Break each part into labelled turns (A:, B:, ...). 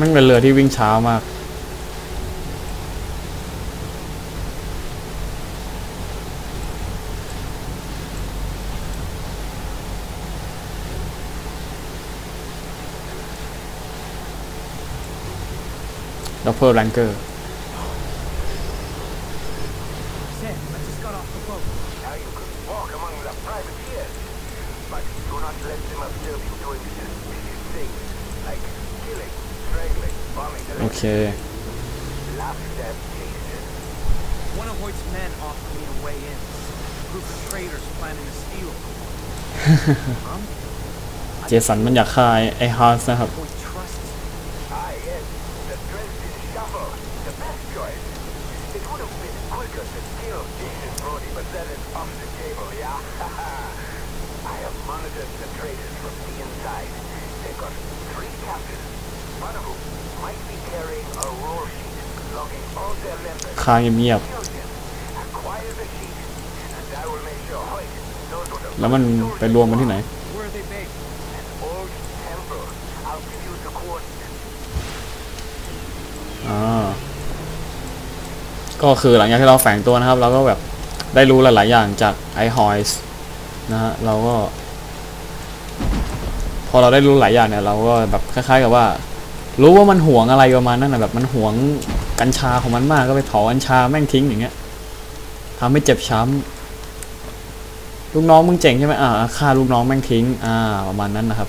A: มันเป็นเรือที่วิ่งช้ามากดอกเพิลแลงเกอร์ โอเค
B: laughed at cases.
C: One of Hoyt's men offered me a way in. A group of traders planning to steal from Hoyt. um,
A: เจสันมันอยากฆ่าไอ้ไอ้ฮาร์สนะครับ
C: Hoyt trusts me.
B: Ah, yes, the Dresden Shuffle, the best choice. It would have been quicker to kill Jason Brody, but that is off the table, yeah? I have monitored the traders from the inside. They've got three captains, one of whom
A: ค้างเงียบแล้วมันไปรวมกันที่ไหน ก็คือหลังจากที่เราแฝงตัวนะครับ เราก็แบบได้รู้หลาย ๆ อย่างจากไอฮอยส์นะฮะ เราก็ พอเราได้รู้หลายอย่างเนี่ย เราก็แบบคล้าย ๆ กับว่า รู้ว่ามันห่วงอะไรประมาณนั้นนะแบบมันห่วงกัญชาของมันมากก็ไปเผากัญชาแม่งทิ้งอย่างเงี้ยทำให้เจ็บช้ำลูกน้องมึงเจ๋งใช่ไหมอ่าฆ่าลูกน้องแม่งทิ้ง อ่า ประมาณนั้นนะครับ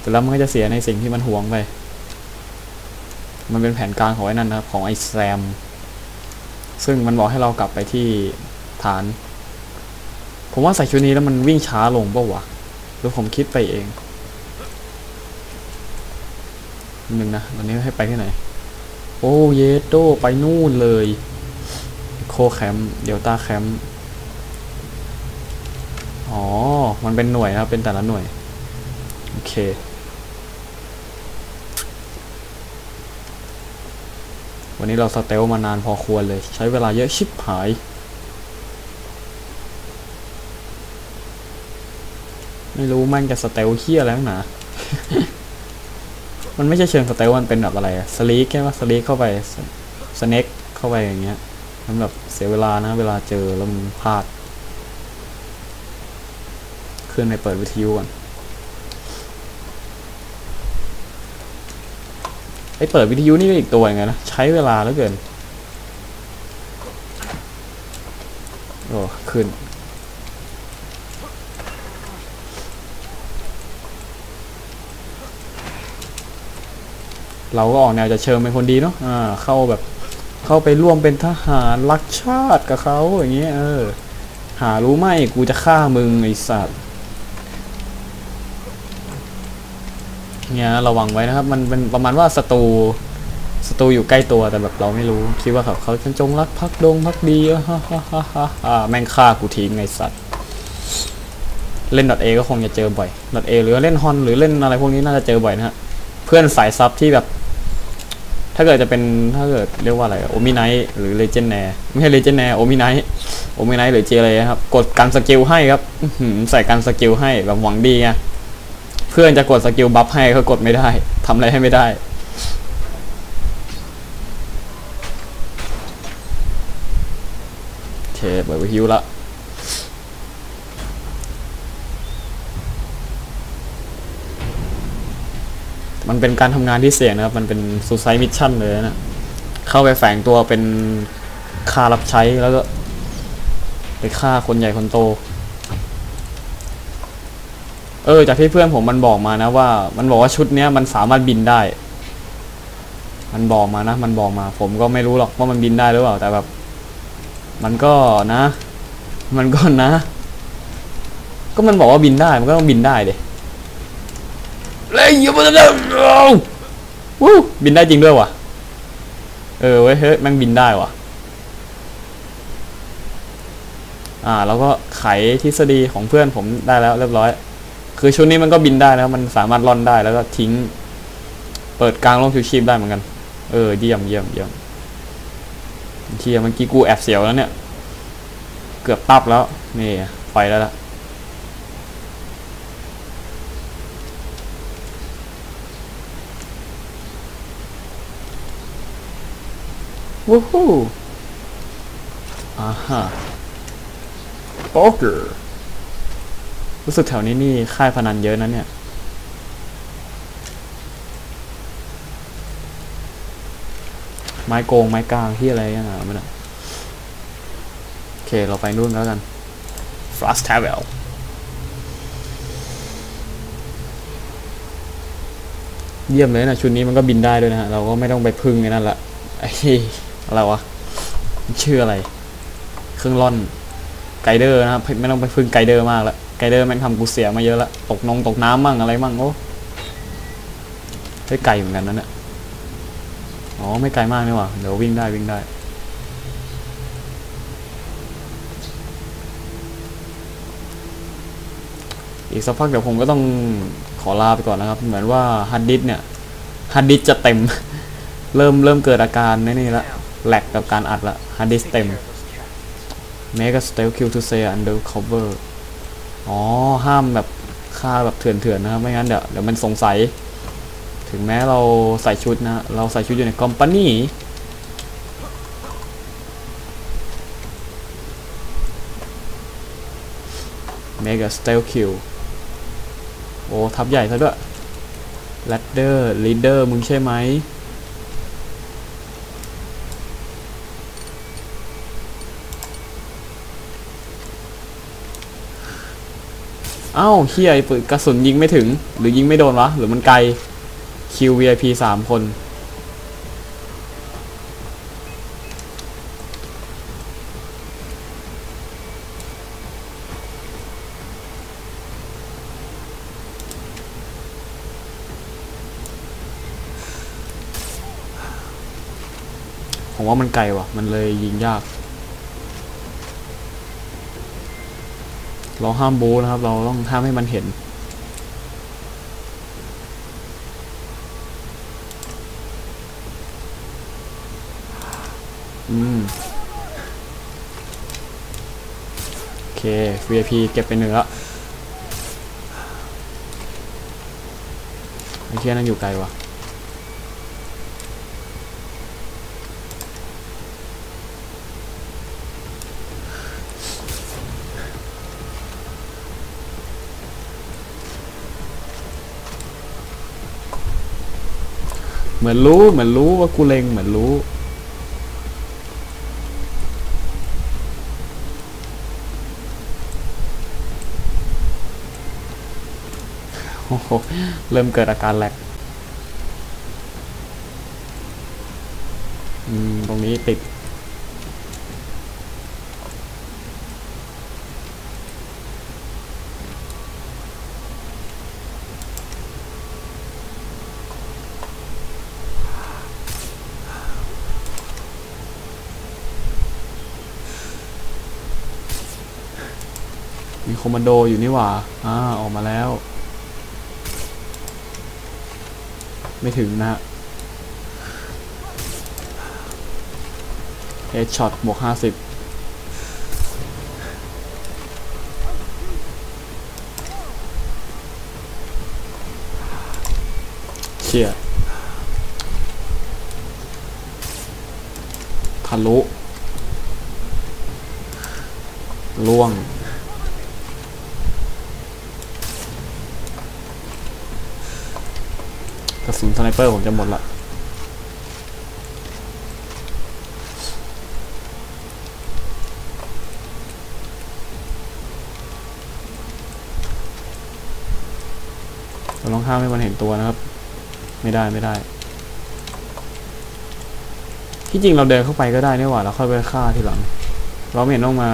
A: แต่แล้วมันก็จะเสียในสิ่งที่มันห่วงไป มันเป็นแผนการของไอ้นั่นนะครับของไอ้แซม ซึ่งมันบอกให้เรากลับไปที่ฐาน ผมว่าใส่ชุดนี้แล้วมันวิ่งช้าลงเปล่าวะหรือผมคิดไปเองห นึ่งนะตอนนี้ให้ไปที่ไหน โอ้เยโตไปนู่นเลย โคแคมเดลต้าแคมอ๋อ มันเป็นหน่วยนะครับ เป็นแต่ละหน่วย โอเค วันนี้เราสเตลมานานพอควรเลย ใช้เวลาเยอะชิบหายไม่รู้ม่งจะสเตลเฮี้ยอะไรนักหนา มันไม่ใช่เชิงสเตลมันเป็นแบบอะไรอะสลีกแค่ว่าสลีกเข้าไปสเน็กเข้าไปอย่างเงี้ยมันแบบเสียเวลานะ เวลาเจอแล้วมันพลาดเครื่องในเปิดวิทยุก่อนไอเปิดวิทยุนี่ก็อีกตัวยังไงนะ ใช้เวลาแล้วเกิน โอ้ ขึ้น เราก็ออกแนวจะเชิงเป็นคนดีเนาะอ่าเข้าแบบเข้าไปร่วมเป็นทหารรักชาติกับเขาอย่างเงี้ยเออ หารู้ไหมกูจะฆ่ามึงไอสัตว์เนี่ยระวังไว้นะครับ มันเป็นประมาณว่าศัตรูศัตรูอยู่ใกล้ตัวแต่แบบเราไม่รู้ คิดว่าเขาเขาจะจงรักภักดงพักดีฮ่าฮ่าฮ่าฮ่าแม่งฆ่ากูทิ้งไงสัตว์เล่น .a ก็คงจะเจอบ่อย .a หรือเล่นฮอนหรือเล่นอะไรพวกนี้น่าจะเจอบ่อยนะฮะ เพื่อนสายซับที่แบบ ถ้าเกิดจะเป็นถ้าเกิดเรียกว่าอะไรโอมิไนหรือเลเจนแนไม่ใช่เลเจนแนโอมิไนโอมิไนหรือเจอะไรครับ กดการสกิลให้ครับใส่การสกิลให้แบบหวังดีไงเพื่อนจะกดสกิลบัฟให้ก็กดไม่ได้ทำอะไรให้ไม่ได้โอเคเปิดวิทยุละ มันเป็นการทำงานที่เสี่ยงนะครับ มันเป็นซูไซมิชชั่นเลยนะเข้าไปแฝงตัวเป็นค่ารับใช้แล้วก็ ไปฆ่าคนใหญ่คนโต เออ จากที่เพื่อนผมมันบอกมานะว่า มันบอกว่าชุดเนี้ยมันสามารถบินได้ มันบอกมานะ มันบอกมา ผมก็ไม่รู้หรอกว่ามันบินได้หรือเปล่าแต่แบบ มันก็นะ มันก็นะ ก็มันบอกว่าบินได้มันก็ต้องบินได้เดเลย อย่ามาเร็ววู้บินได้จริงด้วยวะเออเว้ยเฮ้ยแม่งบินได้วะอ่าแล้วก็ไขทฤษฎีของเพื่อนผมได้แล้ว เรียบร้อย คือชุดนี้มันก็บินได้นะมันสามารถล่อนได้แล้วก็ทิ้ง เปิดกลางลงชูชีพได้เหมือนกัน เออเยี่ยมเยี่ยมเยี่ยมเทียเมื่อกี้กูแอบเสียวแล้วเนี่ย เกือบตับแล้วนี่ไปแล้วละ Woohoo! Aha. โปเกอร์รู้สึกแถวนี้นี่ค่ายพนันเยอะนะเนี่ย ไม้โกงไม้กลางที่อะไรยันนะไม่นะโอเค เราไปนู่นแล้วกัน Frost Travel เยี่ยมเลยนะ ชุดนี้มันก็บินได้ด้วยนะฮะ เราก็ไม่ต้องไปพึ่งในนั่นละไอ้ อะไรวะชื่ออะไร เครื่องร่อนไกเดอร์นะครับไม่ต้องไปพึ่งไกเดอร์มากละไกเดอร์แม่งทำกูเสียมาเยอะละตกนงตกน้ำมั่งอะไรมั่งโอ้ได้ไกลเหมือนกันนั่นี่ยอ๋อไม่ไกลมากนี่หว่าเดี๋ยววิ่งได้วิ่งได้อีกสักพักเดี๋ยวผมก็ต้องขอลาไปก่อนนะครับ เหมือนว่าฮัดดิสเนี่ยฮัดดิสจะเต็ม เริ่มเริ่มเกิดอาการนี่นี่ละ แหลกกับการอัดละฮาร์ดดิสเต็ม Make a stealth kill to stay under cover อ๋อ ห้ามแบบฆ่าแบบเถื่อนๆนะครับ ไม่งั้นเดี๋ยวเดี๋ยวมันสงสัย ถึงแม้เราใส่ชุดนะ เราใส่ชุดอยู่ในคอมพานีเมกะสเตลคิวโอ้ ทับใหญ่ซะด้วย l a d d e r Leader มึงใช่ไหม เอ้าเฮียไอ้ปืนกระสุนยิงไม่ถึง หรือยิงไม่โดนวะ หรือมันไกลคิว VIP สามคน ผมว่ามันไกลว่ะ มันเลยยิงยาก เราห้ามบูนะครับ เราต้องห้ามให้มันเห็น อืม โอเค VIP เก็บไปหนึ่งละไอ้เทียนั่งอยู่ไกลวะ มือนรู้เหมือนรู้ว่ากูเลงเหมือนรู้เริ่มเกิดอาการแหลกตรงนี้ติด มีคอมมานโดอยู่นี่หว่าอ่าออกมาแล้ว ไม่ถึงนะฮะเฮดช็อตหมวกห้าสิบเชียทะลุล่วง กระสุนสไนเปอร์ผมจะหมดละต้องข้ามให้มันเห็นตัวนะครับ ไม่ได้ไม่ได้ ที่จริงเราเดินเข้าไปก็ได้นี่หว่าเราค่อยไปฆ่าทีหลัง เราไม่เห็นต้องมา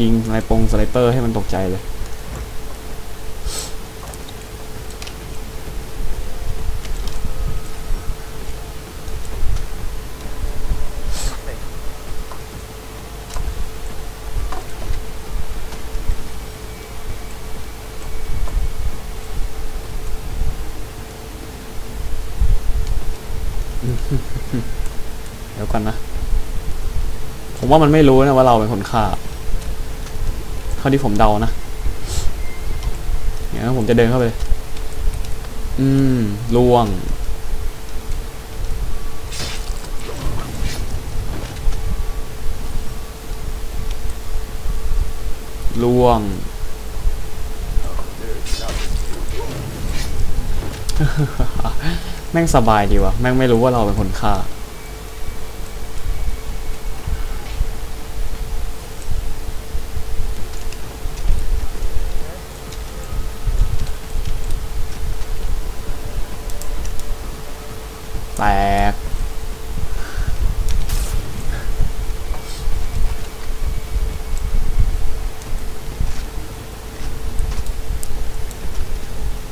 A: ยิงสไนปงสไนเปอร์ให้มันตกใจเลย ว่ามันไม่รู้นะว่าเราเป็นคนฆ่าเท่าที่ผมเดานะเงนั้ยผมจะเดินเข้าไป อืมล่วง ล่วง แม่งสบายดีวะแม่งไม่รู้ว่าเราเป็นคนฆ่า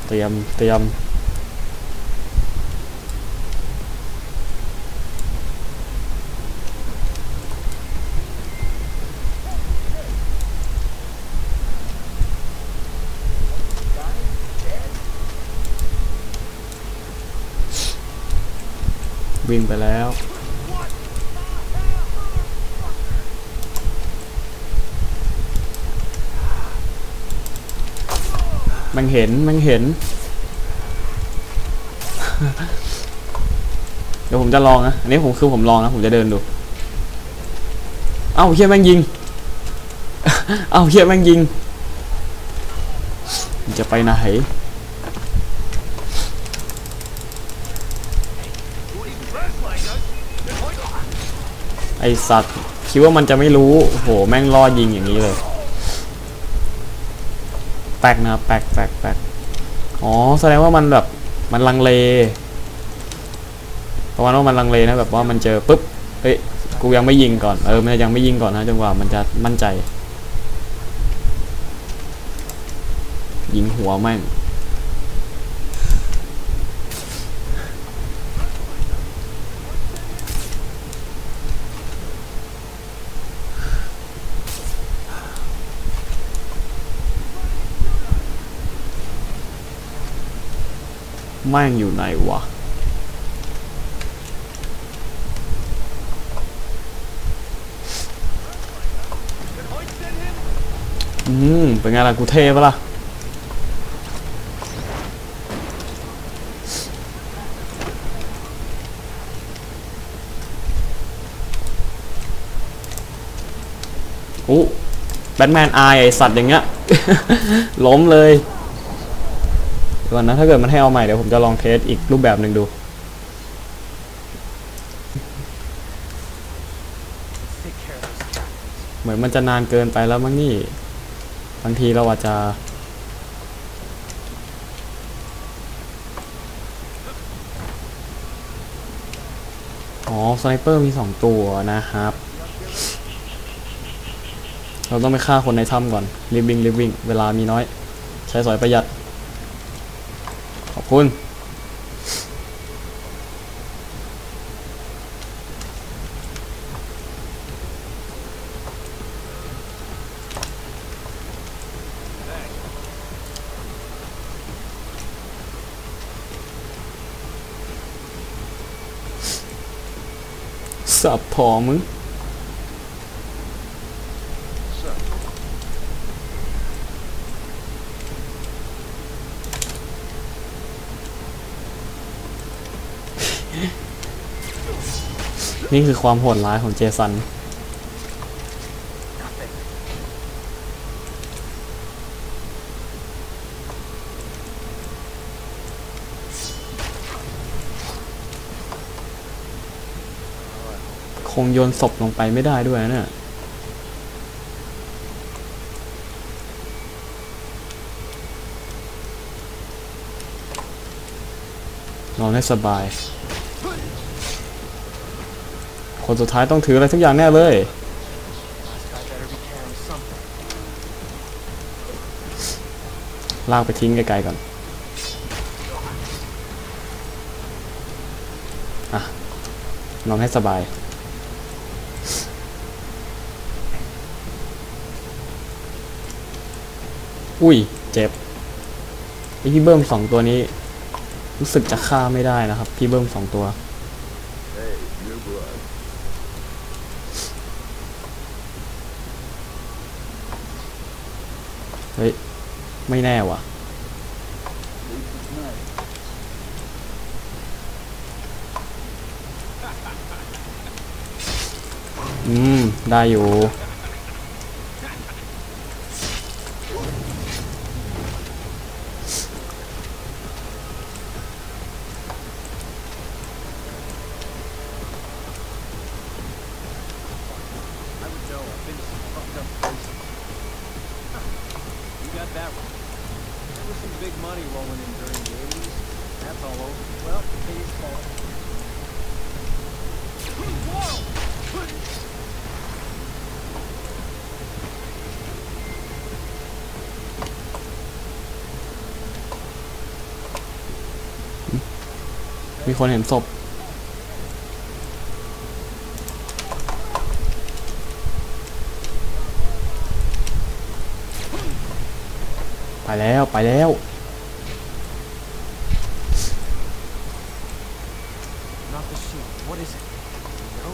A: เตรียมเตรียมวิ่งไปแล้ว มันเห็นมันเห็น เดี๋ยวผมจะลองนะ อันนี้ผมคือผมลองนะ ผมจะเดินดู เอ้าเฮียแม่งยิง เอ้าเฮียแม่งยิง จะไปไหนไอสัตว์ คิดว่ามันจะไม่รู้โอ้โหแม่งล่อยิงอย่างนี้เลย แปลกนะแปลกแปลกแปลกอ๋อ แสดงว่ามันแบบ มันลังเลประมาณว่ามันลังเลนะแบบว่ามันเจอปุ๊บ เฮ้ย กูยังไม่ยิงก่อน เออ มันยังไม่ยิงก่อนนะจนกว่ามันจะมั่นใจ ยิงหัวแม่ง แม่งอยู่ไหนวะอืม เป็นไงล่ะ กูเทปะล่ะอู้แบทแมนอายไอสัตว์อย่างเงี้ย ล้มเลย เดี๋ยวก่อนนะถ้าเกิดมันให้เอาใหม่เดี๋ยวผมจะลองเทสอีกรูปแบบหนึ่งดูเหมือนมันจะนานเกินไปแล้วมั้งนี่บางทีเราอาจจะอ๋อสไนเปอร์มีสองตัวนะครับ เราต้องไปฆ่าคนในถ้ำก่อนรีบวิ่งรีบวิ่งเวลามีน้อย ใช้สอยประหยัด คุณ สับพอมึง นี่คือความโหดร้ายของเจสัน คงโยนศพลงไปไม่ได้ด้วยนะเนี่ยนอนให้สบาย คนสุดท้ายต้องถืออะไรสักอย่างแน่เลย ลากไปทิ้งไกลๆก่อน อะ นอนให้สบายอุ้ย เจ็บไอพี่เบิ้มสองตัวนี้ รู้สึกจะฆ่าไม่ได้นะครับ พี่เบิ้มสองตัว เฮ้ย ไม่แน่ว่ะ อืม ได้อยู่ มีคนเห็นศพไปแล้วไปแล้ว
C: Not the suit. What is it? No.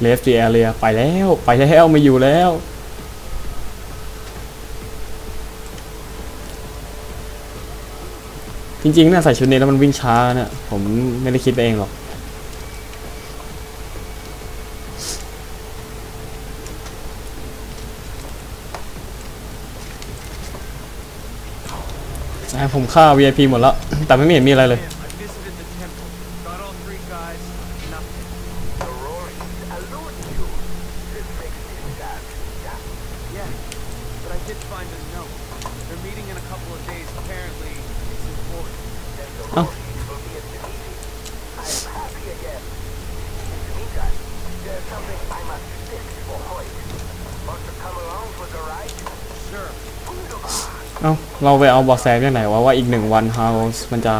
A: เลฟดีแอเรียไปแล้วไปแล้วไม่อยู่แล้ว จริงๆน่ะใส่ชุดนี้แล้วมันวิ่งช้าเนี่ยผมไม่ได้คิดไปเองหรอกอ่ผมฆ่า VIP หมดแล้ว แต่ไม่เห็นมีอะไรเลย เอ้าเราไปเอาบอแสที่ไหนวะว่าอีกหนึ่งวัน House มันจะ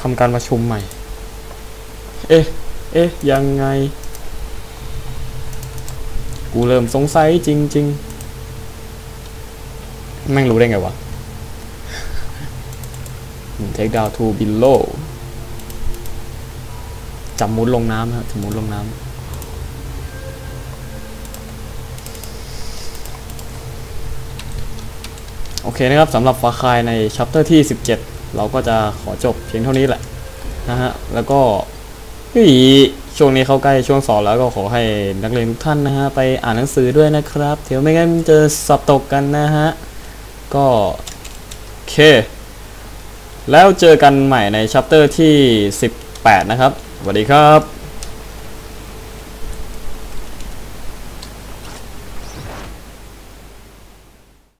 A: ทำการประชุมใหม่ เอ๊ะ เอ๊ะ ยังไง กูเริ่มสงสัยจริง ๆ แม่งรู้ได้ไงวะ take down to below จับมุดลงน้ำฮะจับมุดลงน้ำ โอเคนะครับสำหรับฟาคายในชัปเตอร์ที่ 17 เราก็จะขอจบเพียงเท่านี้แหละนะฮะแล้วก็เฮ้ยช่วงนี้เข้าใกล้ช่วงสอบแล้วก็ขอให้นักเรียนทุกท่านนะฮะไปอ่านหนังสือด้วยนะครับเดี๋ยวไม่งั้นจะสอบตกกันนะฮะก็โอเค แล้วเจอกันใหม่ในชัปเตอร์ที่ 18 นะครับสวัสดีครับ